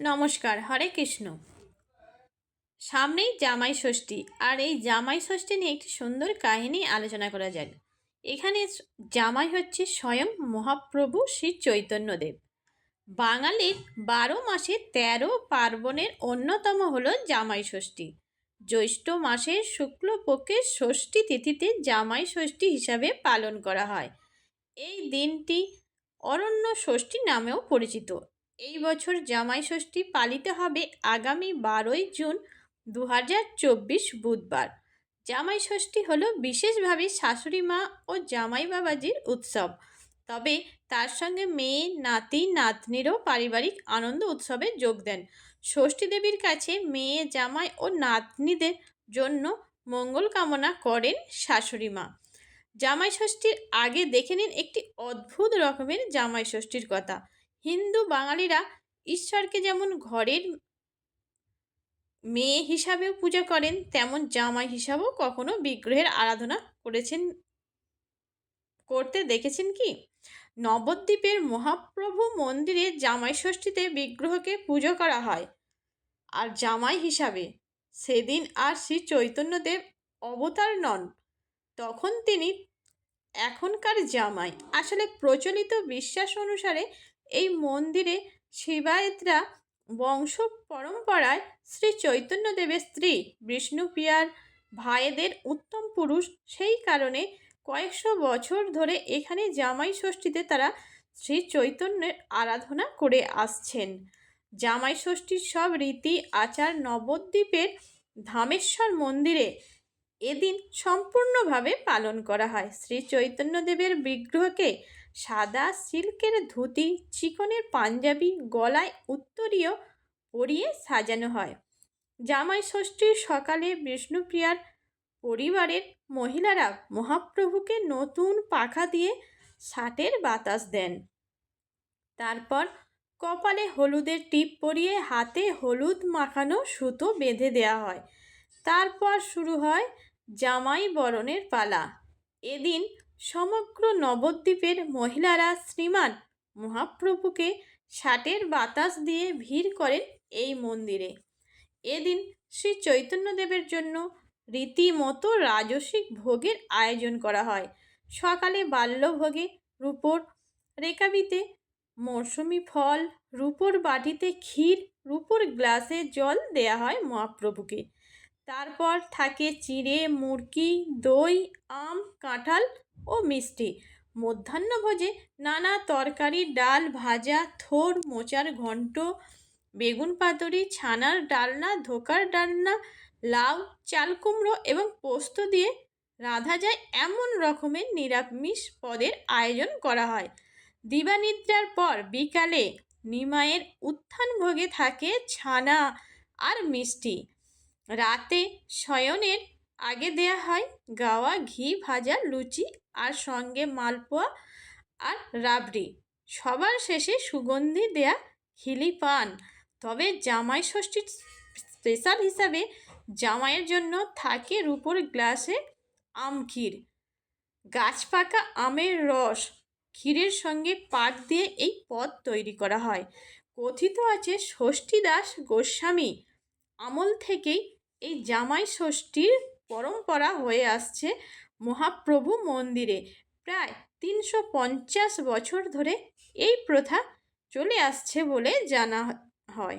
নমস্কার, হরে কৃষ্ণ। সামনেই জামাই ষষ্ঠী, আর এই জামাই ষষ্ঠী নিয়ে একটি সুন্দর কাহিনী আলোচনা করা যাক। এখানে জামাই হচ্ছে স্বয়ং মহাপ্রভু শ্রী চৈতন্যদেব। বাঙালির বারো মাসে তেরো পার্বণের অন্যতম হল জামাই ষষ্ঠী। জ্যৈষ্ঠ মাসের শুক্লপক্ষের ষষ্ঠী তিথিতে জামাই ষষ্ঠী হিসাবে পালন করা হয়। এই দিনটি অরণ্য ষষ্ঠী নামেও পরিচিত। এই বছর জামাই ষষ্ঠী পালিত হবে আগামী বারোই জুন দু হাজার চব্বিশ বুধবার। জামাই ষষ্ঠী হলো বিশেষভাবে শাশুড়ি মা ও জামাই বাবাজির উৎসব। তবে তার সঙ্গে মেয়ে, নাতি, নাতনিরও পারিবারিক আনন্দ উৎসবে যোগ দেন। ষষ্ঠী দেবীর কাছে মেয়ে, জামাই ও নাতনিদের জন্য মঙ্গল কামনা করেন শাশুড়ি মা। জামাই ষষ্ঠীর আগে দেখে নিন একটি অদ্ভুত রকমের জামাই ষষ্ঠীর কথা। হিন্দু বাঙালিরা ঈশ্বরকে যেমন ঘরের মেয়ে হিসাবেও পূজা করেন, তেমন জামাই হিসাবেও কখনো বিগ্রহের আরাধনা করেছেন, করতে দেখেছেন কি? নবদ্বীপের মহাপ্রভু মন্দিরে জামাই ষষ্ঠীতে বিগ্রহকে পুজো করা হয়। আর জামাই হিসাবে সেদিন আর শ্রী চৈতন্যদেব অবতার নন, তখন তিনি এখনকার জামাই। আসলে প্রচলিত বিশ্বাস অনুসারে এই মন্দিরে শিবায়তরা বংশ পরম্পরায় শ্রী চৈতন্যদেবের স্ত্রী বিষ্ণুপ্রিয়ার ভাইদের উত্তম পুরুষ। সেই কারণে কয়েকশো বছর ধরে এখানে জামাই ষষ্ঠীতে তারা শ্রী চৈতন্যের আরাধনা করে আসছেন। জামাই ষষ্ঠীর সব রীতি, আচার, নবদ্বীপের ধামেশ্বর মন্দিরে এদিন সম্পূর্ণভাবে পালন করা হয়। শ্রী চৈতন্যদেবের বিগ্রহকে সাদা সিল্কের ধুতি, চিকনের পাঞ্জাবি, গলায় উত্তরীয় পরিয়ে সাজানো হয়। জামাই ষষ্ঠীর সকালে বিষ্ণুপ্রিয়ার পরিবারের মহিলারা মহাপ্রভুকে নতুন পাখা দিয়ে ষাটের বাতাস দেন। তারপর কপালে হলুদের টিপ পরিয়ে হাতে হলুদ মাখানো সুতো বেঁধে দেওয়া হয়। তারপর শুরু হয় জামাই বরণের পালা। এদিন সমগ্র নবদ্বীপের মহিলারা শ্রীমান মহাপ্রভুকে ষাটের বাতাস দিয়ে ভিড় করেন এই মন্দিরে। এদিন শ্রী চৈতন্যদেবের জন্য রীতিমতো রাজসিক ভোগের আয়োজন করা হয়। সকালে বাল্যভোগে রূপোর রেকাবিতে মরশুমি ফল, রূপোর বাটিতে ক্ষীর, রূপোর গ্লাসে জল দেয়া হয় মহাপ্রভুকে। তারপর থাকে চিড়ে মুরকি দই, আম, কাঁঠাল ও মিষ্টি। মধ্যাহ্নভোজে নানা তরকারি, ডাল, ভাজা, থোর, মোচার ঘণ্ট বেগুন পাতুরি, ছানার ডালনা, ধোকার ডালনা, লাউ, চাল কুমড়ো এবং পোস্ত দিয়ে রাধা যায় এমন রকমের নিরামিষ পদের আয়োজন করা হয়। দিবানিদ্রার পর বিকালে নিমায়ের উত্থান ভোগে থাকে ছানা আর মিষ্টি। রাতে শয়নের আগে দেয়া হয় গাওয়া ঘি ভাজা লুচি আর সঙ্গে মালপোয়া আর রাবড়ি। সবার শেষে সুগন্ধি দেয়া খিলি পান। তবে জামাই ষষ্ঠীর স্পেশাল হিসাবে জামাইয়ের জন্য থাকে রূপোর গ্লাসে আম ক্ষীর। গাছ পাকা আমের রস ক্ষীরের সঙ্গে পাক দিয়ে এই পদ তৈরি করা হয়। কথিত আছে ষষ্ঠী দাস গোস্বামী আমল থেকেই এই জামাই ষষ্ঠীর পরম্পরা হয়ে আসছে মহাপ্রভু মন্দিরে। প্রায় তিনশো পঞ্চাশ বছর ধরে এই প্রথা চলে আসছে বলে জানা হয়।